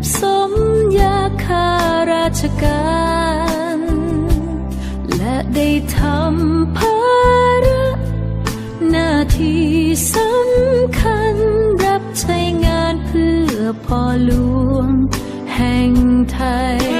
แบบสมยาคาราชการ และได้ทำภาระหน้าที่สำคัญรับใช้งานเพื่อพ่อหลวงแห่งไทย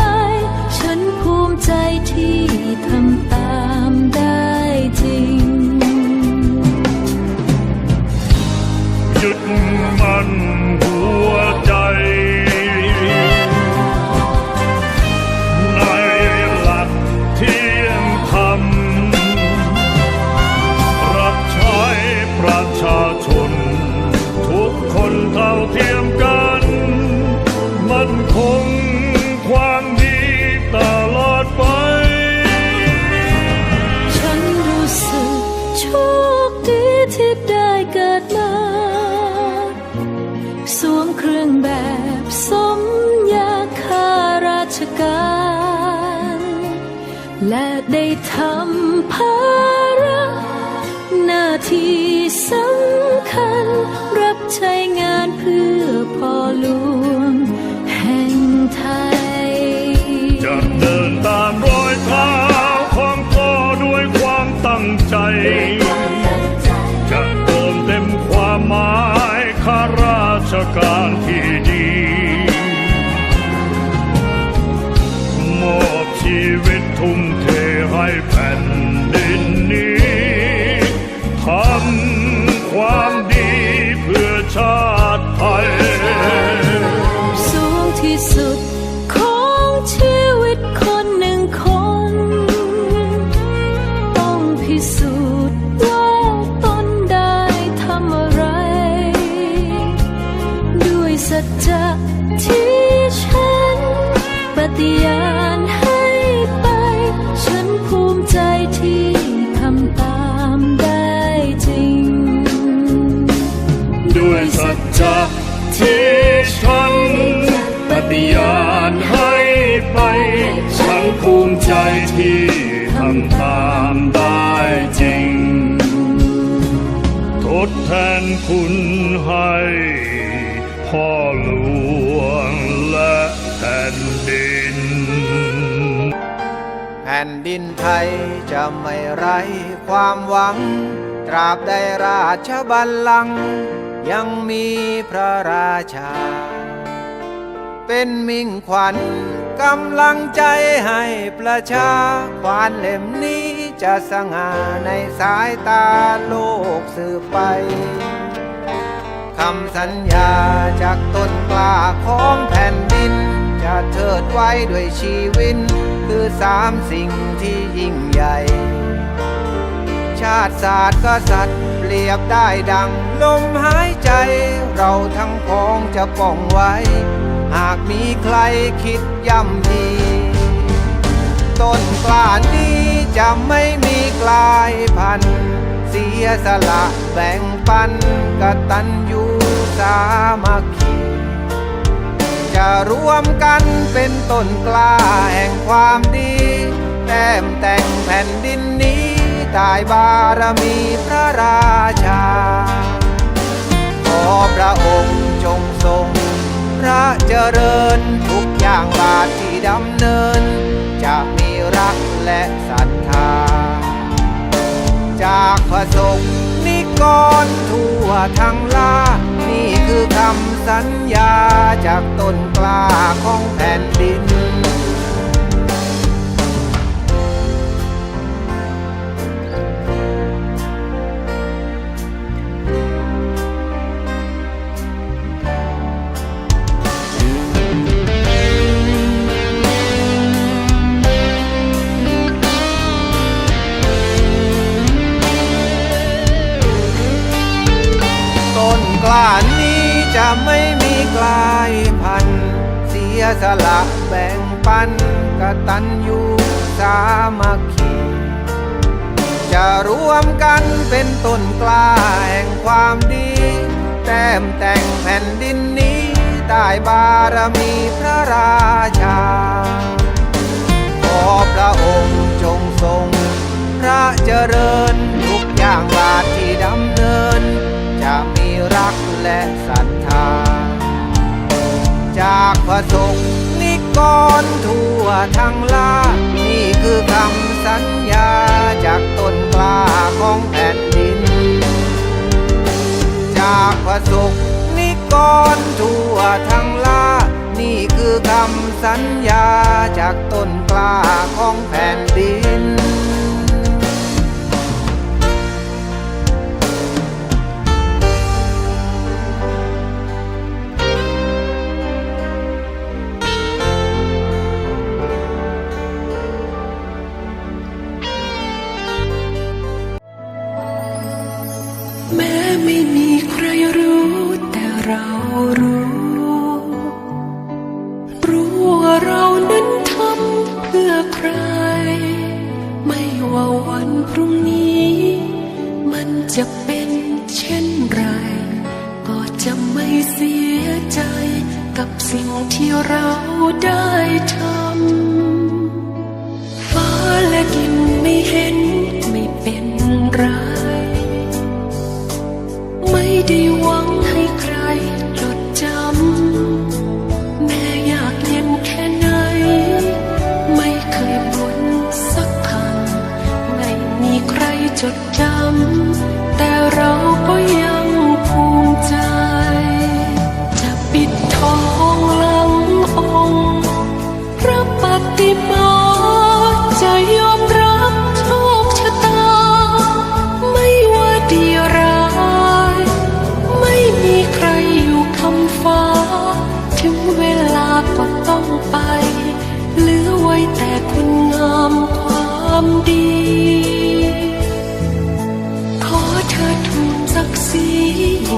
ทำตามได้จริง ยึดมันหัวใจในหลักเทียงธรรมรับใช้ประชาชน ทุกคนเท่าเทียม การและได้ทำภาระหน้าที่สำคัญ รับใช้งานเพื่อพ่อหลวงแห่งไทยจะเดินตาม ฏิญาณให้ไป ฉันภูมิใจที่ทำตามได้จริง ด้วยสัจจะที่ฉันปฏิญาณให้ไป ฉันภูมิใจที่ทำตามได้จริง ทดแทนคุณให้พ่อหลวง ผ่นดินไทยจะไม่ไร้ความหวัง ตราบใดราชบัลลังก์ยังมีพระราชา เป็นมิ่งขวัญกำลังใจให้ประชาควานเล่มนี้จะสง่าในสายตาโลกสืบไปคำสัญญาจากต้นกล้าของแผ่นดิน จะเทิดไว้ด้วยชีวิต สามสิ่งที่ยิ่งใหญ่ ชาติศาสตร์กษัตริย์เปรียบได้ดัง ลมหายใจ เราทั้งพ้องจะป้องไว้ หากมีใครคิดย่ำยีต้นกล้านี้จะไม่มีกลายพันธุ์เสียสละแบ่งปันกตัญญูสามัคคี จะรวมกันเป็นต้นกล้าแห่งความดี แต้มแต่งแผ่นดินนี้ตายบารมีพระราชา ขอพระองค์จงทรง พระเจริญทุกอย่างบาทที่ดำเนิน จะมีรักและศรัทธา จากพระสงฆ์นิกรทั่วทั้งลา สัญญาจากต้นกล้าของแผ่นดิน สละแบ่งปันกตัญญูสามัคคี จะรวมกันเป็นต้นกล้าแห่งความดี แต้มแต่งแผ่นดินนี้ใต้บารมีพระราชา ขอพระองค์จงทรง พระเจริญทุกอย่างบาทที่ดำเนิน จะมีรักและศรัทธา จากพระสง ทั้งลานี่คือคำสัญญาจากต้นกล้าของแผ่นดิน จากพระสุขนิกรทั่วทั้งลานี่คือคำสัญญาจากต้นกล้าของแผ่นดิน จะเป็นเช่นไร ก็จะไม่เสียใจ กับสิ่งที่เราได้ทำฟ้าและดินไม่เห็นไม่เป็นไร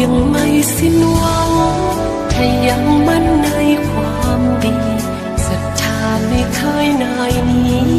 ยังไม่สิ้นหวังถ้ายังมั่นในความดีศรัทธาไม่เคยนายนี้